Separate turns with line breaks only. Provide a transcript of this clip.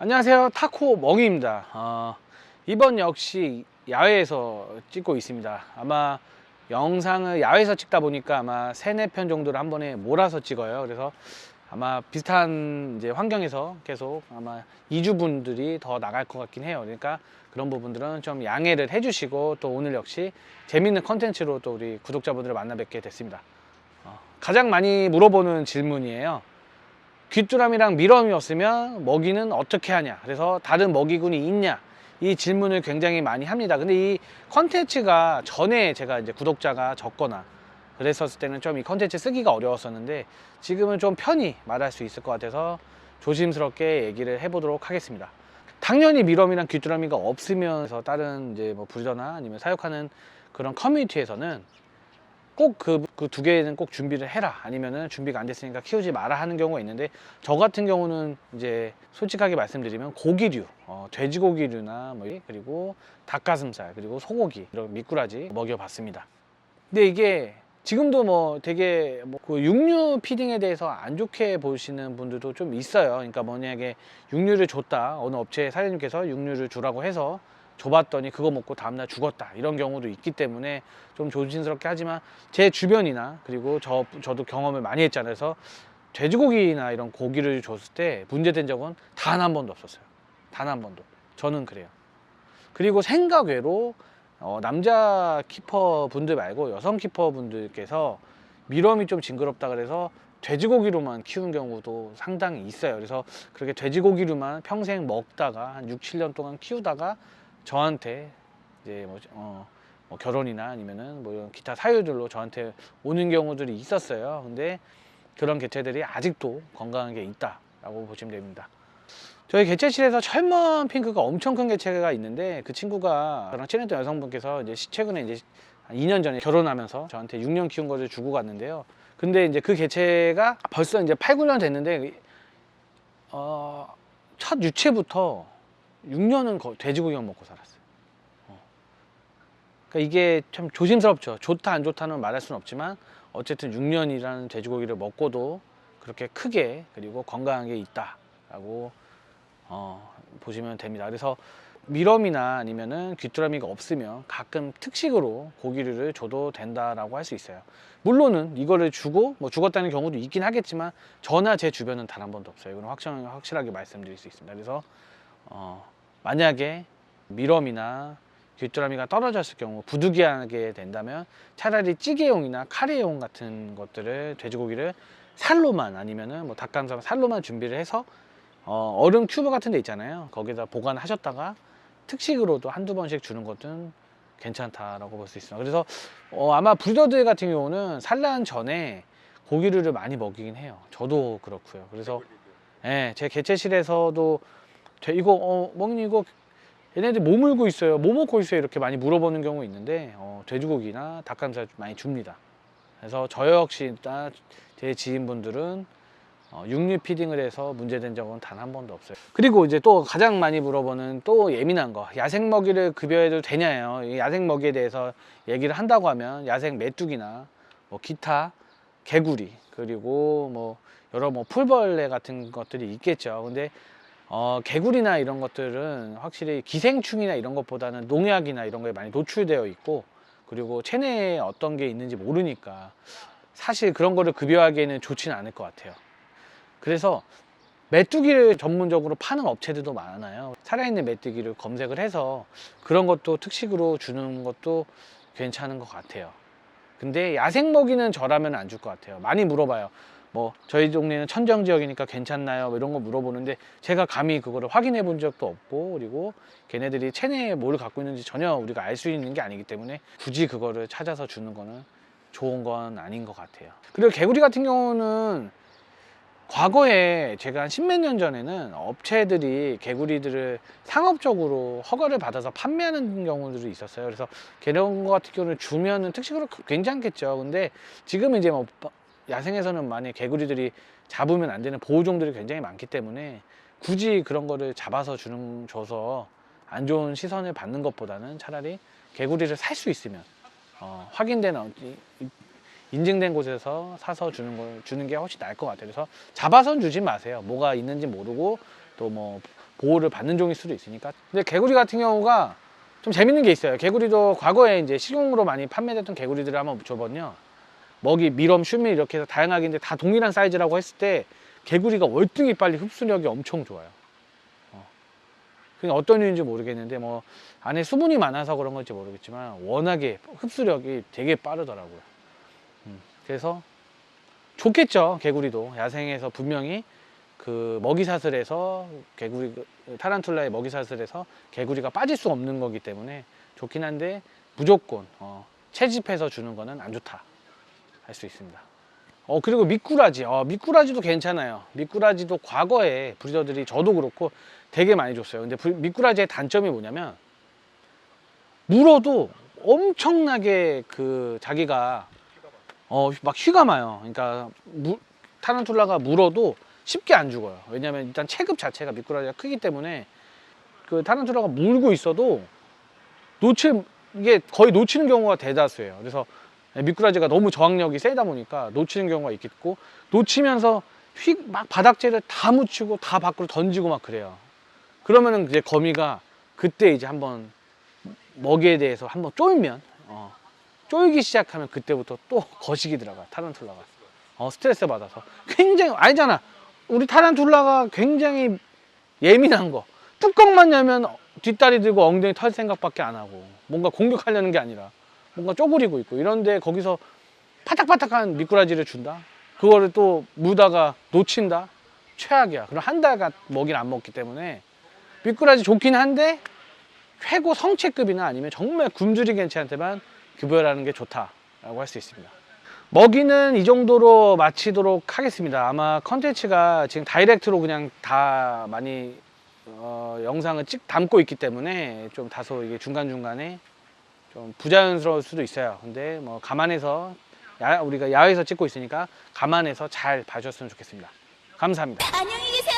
안녕하세요. 타코 멍이입니다. 어, 이번 역시 야외에서 찍고 있습니다. 아마 영상을 야외에서 찍다 보니까 아마 세네 편 정도를 한 번에 몰아서 찍어요. 그래서 아마 비슷한 이제 환경에서 계속 아마 이주분들이 더 나갈 것 같긴 해요. 그러니까 그런 부분들은 좀 양해를 해주시고 또 오늘 역시 재밌는 컨텐츠로 또 우리 구독자분들을 만나 뵙게 됐습니다. 어, 가장 많이 물어보는 질문이에요 귀뚜라미랑 미럼이 없으면 먹이는 어떻게 하냐. 그래서 다른 먹이군이 있냐. 이 질문을 굉장히 많이 합니다. 근데 이 컨텐츠가 전에 제가 이제 구독자가 적거나 그랬었을 때는 좀 이 컨텐츠 쓰기가 어려웠었는데 지금은 좀 편히 말할 수 있을 것 같아서 조심스럽게 얘기를 해보도록 하겠습니다. 당연히 미럼이랑 귀뚜라미가 없으면 그래서 다른 이제 뭐 브리더나 아니면 사육하는 그런 커뮤니티에서는 꼭 그 그 두 개는 꼭 준비를 해라. 아니면은 준비가 안 됐으니까 키우지 마라 하는 경우가 있는데 저 같은 경우는 이제 솔직하게 말씀드리면 고기류 어, 돼지고기류나 뭐 이- 그리고 닭가슴살 그리고 소고기 이런 미꾸라지 먹여봤습니다. 근데 이게 지금도 뭐 되게 뭐 그 육류 피딩에 대해서 안 좋게 보시는 분들도 좀 있어요. 그러니까 만약에 육류를 줬다. 어느 업체 사장님께서 육류를 주라고 해서 줘봤더니 그거 먹고 다음날 죽었다. 이런 경우도 있기 때문에 좀 조심스럽게 하지만 제 주변이나 그리고 저, 저도 경험을 많이 했잖아요. 그래서 돼지고기나 이런 고기를 줬을 때 문제된 적은 단 한 번도 없었어요. 단 한 번도. 저는 그래요. 그리고 생각 외로 어, 남자 키퍼 분들 말고 여성 키퍼 분들께서 미럼이 좀 징그럽다 그래서 돼지고기로만 키운 경우도 상당히 있어요. 그래서 그렇게 돼지고기로만 평생 먹다가 한 6, 7년 동안 키우다가 저한테 이제 뭐, 어, 뭐 결혼이나 아니면은 뭐 이런 기타 사유들로 저한테 오는 경우들이 있었어요. 근데 그런 개체들이 아직도 건강한 게 있다라고 보시면 됩니다. 저희 개체실에서 철먼 핑크가 엄청 큰 개체가 있는데 그 친구가 저랑 친했던 여성분께서 이제 시- 최근에 이제 한 2년 전에 결혼하면서 저한테 6년 키운 거를 주고 갔는데요. 근데 이제 그 개체가 벌써 이제 8, 9년 됐는데 어, 첫 유체부터 6년은 거, 돼지고기만 먹고 살았어요. 어. 그러니까 이게 참 조심스럽죠. 좋다 안 좋다는 말할 수는 없지만 어쨌든 6년이라는 돼지고기를 먹고도 그렇게 크게 그리고 건강한 게 있다라고 어, 보시면 됩니다. 그래서 미럼이나 아니면은 귀뚜라미가 없으면 가끔 특식으로 고기류를 줘도 된다라고 할 수 있어요. 물론은 이거를 주고 뭐 죽었다는 경우도 있긴 하겠지만 저나 제 주변은 단 한 번도 없어요. 이건 확실, 확실하게 말씀드릴 수 있습니다. 그래서 어, 만약에 미럼이나 귀뚜라미가 떨어졌을 경우 부득이하게 된다면 차라리 찌개용이나 카레용 같은 것들을 돼지고기를 살로만 아니면은 뭐 닭가슴살 살로만 준비를 해서 어, 얼음 큐브 같은 데 있잖아요. 거기다 보관하셨다가 특식으로도 한두 번씩 주는 것은 괜찮다라고 볼 수 있습니다. 그래서 어, 아마 브리더들 같은 경우는 산란 전에 고기류를 많이 먹이긴 해요. 저도 그렇고요. 그래서 예, 제 개체실에서도 돼, 이거 어 멍니 이거? 얘네들 뭐 물고 있어요? 뭐 먹고 있어요? 이렇게 많이 물어보는 경우 있는데 어, 돼지고기나 닭가슴살 많이 줍니다. 그래서 저 역시나 제 지인분들은 어, 육류 피딩을 해서 문제된 적은 단 한 번도 없어요. 그리고 이제 또 가장 많이 물어보는 또 예민한 거. 야생 먹이를 급여해도 되냐요? 이 야생 먹이에 대해서 얘기를 한다고 하면 야생 메뚜기나 뭐 기타 개구리 그리고 뭐 여러 뭐 풀벌레 같은 것들이 있겠죠. 근데 어, 개구리나 이런 것들은 확실히 기생충이나 이런 것보다는 농약이나 이런 거에 많이 노출되어 있고 그리고 체내에 어떤 게 있는지 모르니까 사실 그런 거를 급여하기에는 좋지는 않을 것 같아요. 그래서 메뚜기를 전문적으로 파는 업체들도 많아요. 살아있는 메뚜기를 검색을 해서 그런 것도 특식으로 주는 것도 괜찮은 것 같아요. 근데 야생 먹이는 저라면 안 줄 것 같아요. 많이 물어봐요. 뭐 저희 동네는 천정 지역이니까 괜찮나요? 뭐 이런 거 물어보는데 제가 감히 그거를 확인해 본 적도 없고 그리고 걔네들이 체내에 뭘 갖고 있는지 전혀 우리가 알 수 있는 게 아니기 때문에 굳이 그거를 찾아서 주는 거는 좋은 건 아닌 것 같아요. 그리고 개구리 같은 경우는 과거에 제가 한 십몇 년 전에는 업체들이 개구리들을 상업적으로 허가를 받아서 판매하는 경우들이 있었어요. 그래서 그런 거 같은 경우는 주면은 특식으로 괜찮겠죠. 근데 지금 이제 뭐 야생에서는 만약 개구리들이 잡으면 안 되는 보호종들이 굉장히 많기 때문에 굳이 그런 거를 잡아서 주는 줘서 안 좋은 시선을 받는 것보다는 차라리 개구리를 살 수 있으면 어, 확인된 어, 인증된 곳에서 사서 주는 걸 주는 게 훨씬 나을 것 같아요. 그래서 잡아선 주지 마세요. 뭐가 있는지 모르고 또 뭐 보호를 받는 종일 수도 있으니까. 근데 개구리 같은 경우가 좀 재밌는 게 있어요. 개구리도 과거에 이제 식용으로 많이 판매됐던 개구리들을 한번 줘보면요. 먹이, 미럼, 슈밀 이렇게 해서 다양하게 있는데 다 동일한 사이즈라고 했을 때 개구리가 월등히 빨리 흡수력이 엄청 좋아요. 어. 그게 어떤 이유인지 모르겠는데 뭐 안에 수분이 많아서 그런 건지 모르겠지만 워낙에 흡수력이 되게 빠르더라고요. 음, 그래서 좋겠죠 개구리도 야생에서 분명히 그 먹이사슬에서 개구리 그 타란툴라의 먹이사슬에서 개구리가 빠질 수 없는 거기 때문에 좋긴 한데 무조건 어, 채집해서 주는 거는 안 좋다 할 수 있습니다. 어 그리고 미꾸라지 어 미꾸라지도 괜찮아요. 미꾸라지도 과거에 브리더들이 저도 그렇고 되게 많이 줬어요. 근데 부- 미꾸라지의 단점이 뭐냐면 물어도 엄청나게 그 자기가 어 막 휘감아요. 그러니까 무, 타란툴라가 물어도 쉽게 안 죽어요. 왜냐면 일단 체급 자체가 미꾸라지가 크기 때문에 그 타란툴라가 물고 있어도 놓치 이게 거의 놓치는 경우가 대다수예요. 그래서 미꾸라지가 너무 저항력이 세다 보니까 놓치는 경우가 있겠고 놓치면서 휘막 바닥재를 다 묻히고 다 밖으로 던지고 막 그래요. 그러면은 이제 거미가 그때 이제 한번 먹이에 대해서 한번 쫄면 어, 쫄기 시작하면 그때부터 또 거시기 들어가 타란툴라가. 어, 스트레스 받아서. 굉장히 아니잖아. 우리 타란툴라가 굉장히 예민한 거. 뚜껑만 열면 뒷다리 들고 엉덩이 털 생각밖에 안 하고 뭔가 공격하려는 게 아니라 뭔가 쪼그리고 있고 이런데 거기서 파닥파닥한 미꾸라지를 준다 그거를 또 무다가 놓친다 최악이야 그럼 한 달간 먹이를 안 먹기 때문에 미꾸라지 좋긴 한데 최고 성체급이나 아니면 정말 굶주린 개체한테만 급여라는 게 좋다라고 할 수 있습니다. 먹이는 이 정도로 마치도록 하겠습니다. 아마 컨텐츠가 지금 다이렉트로 그냥 다 많이 어, 영상을 찍 담고 있기 때문에 좀 다소 이게 중간 중간에 좀 부자연스러울 수도 있어요. 근데 뭐 감안해서 야, 우리가 야외에서 찍고 있으니까 감안해서 잘 봐주셨으면 좋겠습니다. 감사합니다.
안녕히 계세요,